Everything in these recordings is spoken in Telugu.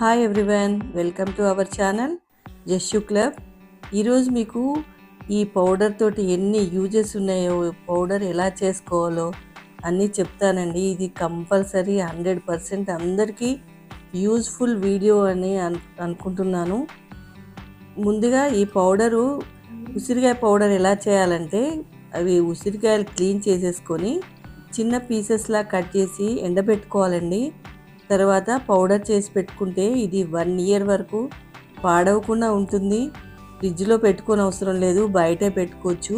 Hi everyone welcome to our channel జస్యు club ఈరోజు మీకు ఈ పౌడర్ తోటి ఎన్ని యూజెస్ ఉన్నాయో పౌడర్ ఎలా చేసుకోవాలో అన్నీ చెప్తానండి. ఇది కంపల్సరీ హండ్రెడ్ పర్సెంట్ అందరికీ యూజ్ఫుల్ వీడియో అని అనుకుంటున్నాను. ముందుగా ఈ పౌడరు ఉసిరికాయ పౌడర్ ఎలా చేయాలంటే అవి ఉసిరికాయలు క్లీన్ చేసేసుకొని చిన్న పీసెస్లా కట్ చేసి ఎండబెట్టుకోవాలండి. తర్వాత పౌడర్ చేసి పెట్టుకుంటే ఇది వన్ ఇయర్ వరకు పాడవకుండా ఉంటుంది. ఫ్రిడ్జ్లో పెట్టుకొని అవసరం లేదు బయటే పెట్టుకోవచ్చు.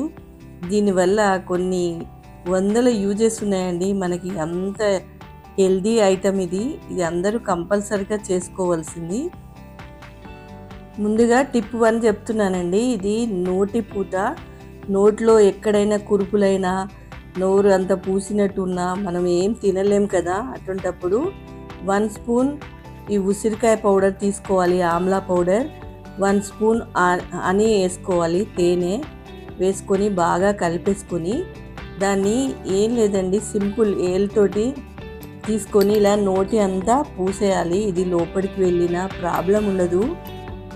దీనివల్ల కొన్ని వందల యూజెస్ ఉన్నాయండి. మనకి అంత హెల్దీ ఐటమ్ ఇది. ఇది అందరూ కంపల్సరిగా చేసుకోవాల్సింది. ముందుగా టిప్ వన్ చెప్తున్నానండి. ఇది నోటి పూత. నోట్లో ఎక్కడైనా కురుపులైనా నోరు అంత పూసినట్టున్నా మనం ఏం తినలేం కదా అటువంటప్పుడు వన్ స్పూన్ ఈ ఉసిరికాయ పౌడర్ తీసుకోవాలి ఆమ్లా పౌడర్. వన్ స్పూన్ అని వేసుకోవాలి తేనె వేసుకొని బాగా కలిపేసుకొని. దాన్ని ఏం లేదండి సింపుల్ ఏళ్ళతోటి తీసుకొని ఇలా నోటి అంతా పూసేయాలి. ఇది లోపలికి వెళ్ళిన ప్రాబ్లం ఉండదు.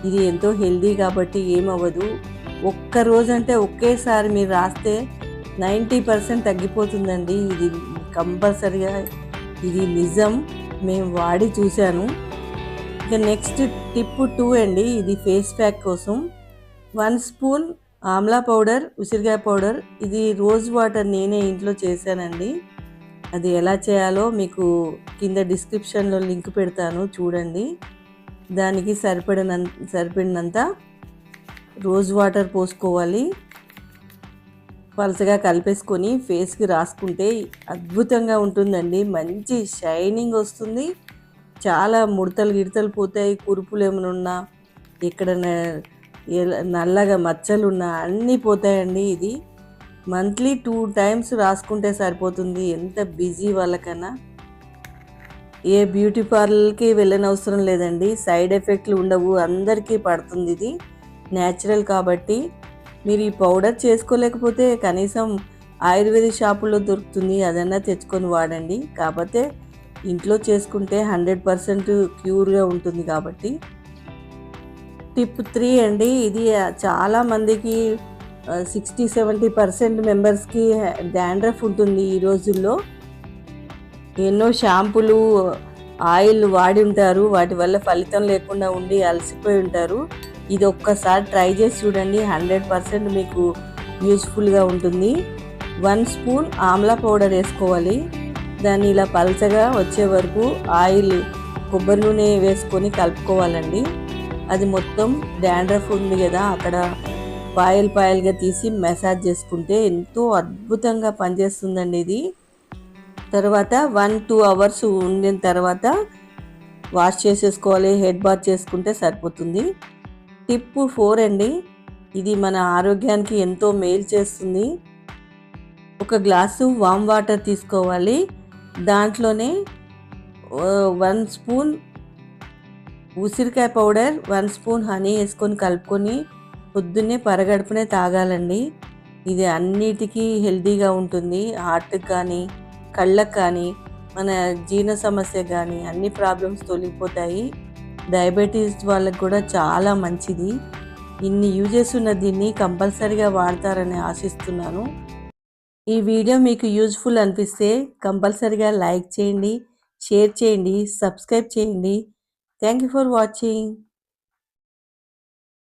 ఇది ఎంతో హెల్దీ కాబట్టి ఏమవ్వదు ఒక్క రోజంటే ఒకేసారి మీరు రాస్తే నైంటీ పర్సెంట్ తగ్గిపోతుందండి. ఇది కంపల్సరిగా ఇది నిజం. మేము వాడి చూశాను. ఇక నెక్స్ట్ టిప్ టూ అండి. ఇది ఫేస్ ప్యాక్ కోసం. వన్ స్పూన్ ఆమ్లా పౌడర్ ఉసిరికాయ పౌడర్. ఇది రోజ్ వాటర్ నేనే ఇంట్లో చేశానండి. అది ఎలా చేయాలో మీకు కింద డిస్క్రిప్షన్లో లింక్ పెడతాను చూడండి. దానికి సరిపడినంత సరిపడినంత రోజ్ వాటర్ పోసుకోవాలి. పలసగా కలిపేసుకొని ఫేస్కి రాసుకుంటే అద్భుతంగా ఉంటుందండి. మంచి షైనింగ్ వస్తుంది. చాలా ముడతలు గిడతలు పోతాయి. కురుపులు ఏమైనా ఉన్నా ఇక్కడ నల్లగా మచ్చలు ఉన్నా అన్నీ పోతాయండి ఇది. మంత్లీ టూ టైమ్స్ రాసుకుంటే సరిపోతుంది. ఎంత బిజీ వాళ్ళకన్నా. ఏ బ్యూటీ పార్లర్కి వెళ్ళనవసరం లేదండి. సైడ్ ఎఫెక్ట్లు ఉండవు. అందరికీ పడుతుంది ఇది. న్యాచురల్ కాబట్టి మీరు ఈ పౌడర్ చేసుకోలేకపోతే కనీసం ఆయుర్వేద షాపుల్లో దొరుకుతుంది అదన్నా తెచ్చుకొని వాడండి. కాకపోతే ఇంట్లో చేసుకుంటే హండ్రెడ్ పర్సెంట్ క్యూర్గా ఉంటుంది కాబట్టి. టిప్ త్రీ అండి ఇది చాలా మందికి సిక్స్టీ సెవెంటీ పర్సెంట్ మెంబర్స్కి డాండ్రఫ్ ఉంటుంది ఈ రోజుల్లో. ఎన్నో షాంపులు ఆయిల్ వాడి ఉంటారు వాటి వల్ల ఫలితం లేకుండా ఉండి అలసిపోయి ఉంటారు. ఇది ఒక్కసారి ట్రై చేసి చూడండి. హండ్రెడ్ పర్సెంట్ మీకు యూస్ఫుల్గా ఉంటుంది. వన్ స్పూన్ ఆమ్లా పౌడర్ వేసుకోవాలి. దాన్ని ఇలా పలచగా వచ్చే వరకు ఆయిల్ కొబ్బరి నూనె వేసుకొని కలుపుకోవాలండి. అది మొత్తం డాండ్రఫ్ ఉంది కదా అక్కడ పాయల్ పాయల్గా తీసి మసాజ్ చేసుకుంటే ఎంతో అద్భుతంగా పనిచేస్తుందండి ఇది. తర్వాత వన్ టూ అవర్స్ ఉండిన తర్వాత వాష్ చేసేసుకోవాలి. హెడ్ బాత్ చేసుకుంటే సరిపోతుంది. టిప్ ఫోర్ అండి. ఇది మన ఆరోగ్యానికి ఎంతో మేలు చేస్తుంది. ఒక గ్లాసు వామ్ వాటర్ తీసుకోవాలి. దాంట్లోనే వన్ స్పూన్ ఉసిరికాయ పౌడర్ వన్ స్పూన్ హనీ వేసుకొని కలుపుకొని పొద్దున్నే పరగడుపునే తాగాలండి. ఇది అన్నిటికీ హెల్దీగా ఉంటుంది. హార్ట్కి కానీ కళ్ళకు కానీ మన జీర్ణ సమస్య కానీ అన్ని ప్రాబ్లమ్స్ తొలగిపోతాయి. డయాబెటీస్ వాళ్ళకి కూడా చాలా మంచిది. ఇన్ని యూజెస్ ఉన్న దీన్ని కంపల్సరీగా వాడతారని ఆశిస్తున్నాను. ఈ వీడియో మీకు యూజ్ఫుల్ అనిపిస్తే కంపల్సరీగా లైక్ చేయండి షేర్ చేయండి సబ్స్క్రైబ్ చేయండి. Thank you for watching.